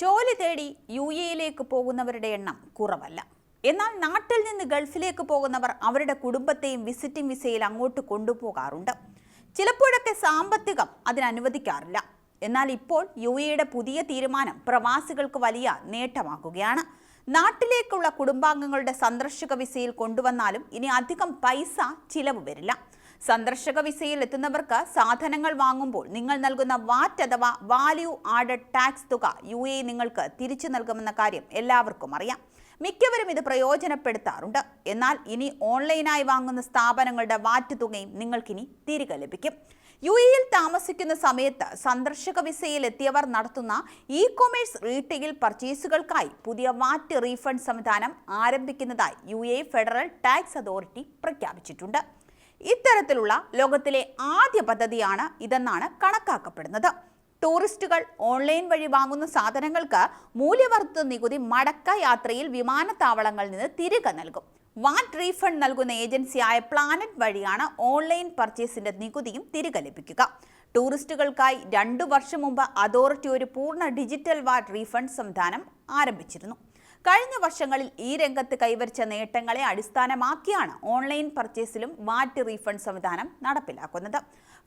ജോലി തേടി യു എയിലേക്ക് പോകുന്നവരുടെ എണ്ണം കുറവല്ല. എന്നാൽ നാട്ടിൽ നിന്ന് ഗൾഫിലേക്ക് പോകുന്നവർ അവരുടെ കുടുംബത്തെയും വിസിറ്റിംഗ് വിസയിൽ അങ്ങോട്ട് കൊണ്ടുപോകാറുണ്ട്. ചിലപ്പോഴൊക്കെ സാമ്പത്തികം അതിനനുവദിക്കാറില്ല. എന്നാൽ ഇപ്പോൾ യു എയുടെ പുതിയ തീരുമാനം പ്രവാസികൾക്ക് വലിയ നേട്ടമാക്കുകയാണ് നാട്ടിലേക്കുള്ള കുടുംബാംഗങ്ങളുടെ സന്ദർശക വിസയിൽ കൊണ്ടുവന്നാലും ഇനി അധികം പൈസ ചിലവ് വരില്ല. സന്ദർശക വിസയിൽ എത്തുന്നവർക്ക് സാധനങ്ങൾ വാങ്ങുമ്പോൾ നിങ്ങൾ നൽകുന്ന വാറ്റ് അഥവാ വാല്യൂ ആഡഡ് ടാക്സ് തുക യു എ നിങ്ങൾക്ക് തിരിച്ചു നൽകുമെന്ന കാര്യം എല്ലാവർക്കും അറിയാം. മിക്കവരും ഇത് പ്രയോജനപ്പെടുത്താറുണ്ട്. എന്നാൽ ഇനി ഓൺലൈനായി വാങ്ങുന്ന സ്ഥാപനങ്ങളുടെ വാറ്റ് തുകയും നിങ്ങൾക്കിനി തിരികെ ലഭിക്കും. യു എയിൽ താമസിക്കുന്ന സമയത്ത് സന്ദർശക വിസയിൽ എത്തിയവർ നടത്തുന്ന ഇ കൊമേഴ്സ് റീറ്റെയിൽ പർച്ചേസുകൾക്കായി പുതിയ വാറ്റ് റീഫണ്ട് സംവിധാനം ആരംഭിക്കുന്നതായി യു ഫെഡറൽ ടാക്സ് അതോറിറ്റി പ്രഖ്യാപിച്ചിട്ടുണ്ട്. ഇത്തരത്തിലുള്ള ലോകത്തിലെ ആദ്യ പദ്ധതിയാണ് ഇതെന്നാണ് കണക്കാക്കപ്പെടുന്നത്. ടൂറിസ്റ്റുകൾ ഓൺലൈൻ വഴി വാങ്ങുന്ന സാധനങ്ങൾക്ക് മൂല്യവർദ്ധിത നികുതി മടക്ക യാത്രയിൽ വിമാനത്താവളങ്ങളിൽ നിന്ന് തിരികെ നൽകും. വാറ്റ് റീഫണ്ട് നൽകുന്ന ഏജൻസിയായ പ്ലാനറ്റ് വഴിയാണ് ഓൺലൈൻ പർച്ചേസിന്റെ നികുതിയും തിരികെ ലഭിക്കുക. ടൂറിസ്റ്റുകൾക്കായി രണ്ടു വർഷം മുമ്പ് അതോറിറ്റി ഒരു പൂർണ ഡിജിറ്റൽ വാറ്റ് റീഫണ്ട് സംവിധാനം ആരംഭിച്ചിരുന്നു. കഴിഞ്ഞ വർഷങ്ങളിൽ ഈ രംഗത്ത് കൈവരിച്ച നേട്ടങ്ങളെ അടിസ്ഥാനമാക്കിയാണ് ഓൺലൈൻ പർച്ചേസിലും വാറ്റ് റീഫണ്ട് സംവിധാനം നടപ്പിലാക്കുന്നത്.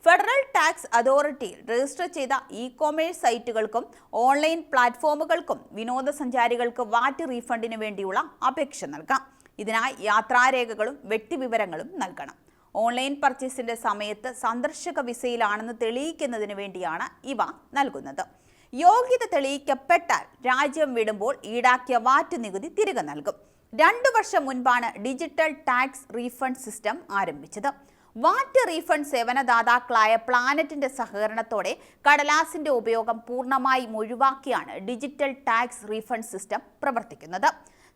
ഫെഡറൽ ടാക്സ് അതോറിറ്റിയിൽ രജിസ്റ്റർ ചെയ്ത ഇ കൊമേഴ്സ് സൈറ്റുകൾക്കും ഓൺലൈൻ പ്ലാറ്റ്ഫോമുകൾക്കും വിനോദസഞ്ചാരികൾക്ക് വാറ്റ് റീഫണ്ടിന് വേണ്ടിയുള്ള അപേക്ഷ നൽകാം. ഇതിനായി യാത്രാരേഖകളും വ്യക്തിവിവരങ്ങളും നൽകണം. ഓൺലൈൻ പർച്ചേസിന്റെ സമയത്ത് സന്ദർശക വിസയിലാണെന്ന് തെളിയിക്കുന്നതിന് വേണ്ടിയാണ് ഇവ നൽകുന്നത്. യോഗ്യത തെളിയിക്കപ്പെട്ടാൽ രാജ്യം വിടുമ്പോൾ ഈടാക്കിയ വാറ്റ് നികുതി തിരികെ നൽകും. രണ്ടു വർഷം മുൻപാണ് ഡിജിറ്റൽ ടാക്സ് റീഫണ്ട് സിസ്റ്റം ആരംഭിച്ചത്. വാറ്റ് റീഫണ്ട് സേവനദാതാക്കളായ പ്ലാനറ്റിന്റെ സഹകരണത്തോടെ കടലാസിന്റെ ഉപയോഗം പൂർണമായും ഒഴിവാക്കിയാണ് ഡിജിറ്റൽ ടാക്സ് റീഫണ്ട് സിസ്റ്റം പ്രവർത്തിക്കുന്നത്.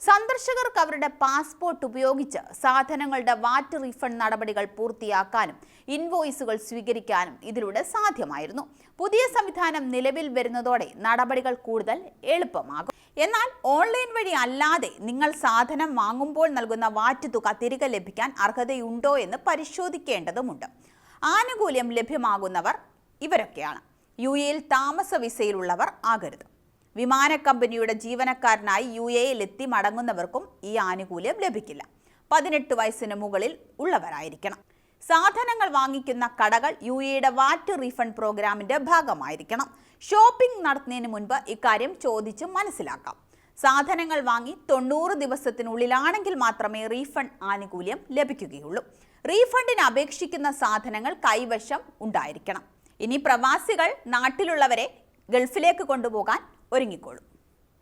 സന്ദർശകർക്ക് അവരുടെ പാസ്പോർട്ട് ഉപയോഗിച്ച് സാധനങ്ങളുടെ വാറ്റ് റീഫണ്ട് നടപടികൾ പൂർത്തിയാക്കാനും ഇൻവോയ്സുകൾ സ്വീകരിക്കാനും ഇതിലൂടെ സാധ്യമായിരുന്നു. പുതിയ സംവിധാനം നിലവിൽ വരുന്നതോടെ നടപടികൾ കൂടുതൽ എളുപ്പമാകും. എന്നാൽ ഓൺലൈൻ വഴി അല്ലാതെ നിങ്ങൾ സാധനം വാങ്ങുമ്പോൾ നൽകുന്ന വാറ്റ് തുക തിരികെ ലഭിക്കാൻ അർഹതയുണ്ടോ എന്ന് പരിശോധിക്കേണ്ടതുണ്ട് ആനുകൂല്യം ലഭ്യമാകുന്നവർ ഇവരൊക്കെയാണ്. യു എയിൽ താമസ വിസയിലുള്ളവർ ആകരുത്. വിമാന കമ്പനിയുടെ ജീവനക്കാരനായി യു എയിലെത്തി മടങ്ങുന്നവർക്കും ഈ ആനുകൂല്യം ലഭിക്കില്ല. പതിനെട്ട് വയസ്സിന് മുകളിൽ ഉള്ളവരായിരിക്കണം. സാധനങ്ങൾ വാങ്ങിക്കുന്ന കടകൾ യു എയുടെ വാറ്റ് റീഫണ്ട് പ്രോഗ്രാമിന്റെ ഭാഗമായിരിക്കണം. ഷോപ്പിംഗ് നടത്തുന്നതിന് മുൻപ് ഇക്കാര്യം ചോദിച്ച് മനസ്സിലാക്കാം. സാധനങ്ങൾ വാങ്ങി തൊണ്ണൂറ് ദിവസത്തിനുള്ളിലാണെങ്കിൽ മാത്രമേ റീഫണ്ട് ആനുകൂല്യം ലഭിക്കുകയുള്ളൂ. റീഫണ്ടിന് അപേക്ഷിക്കുന്ന സാധനങ്ങൾ കൈവശം ഉണ്ടായിരിക്കണം. ഇനി പ്രവാസികൾ നാട്ടിലുള്ളവരെ ഗൾഫിലേക്ക് കൊണ്ടുപോകാൻ ഒരുങ്ങിക്കോളും.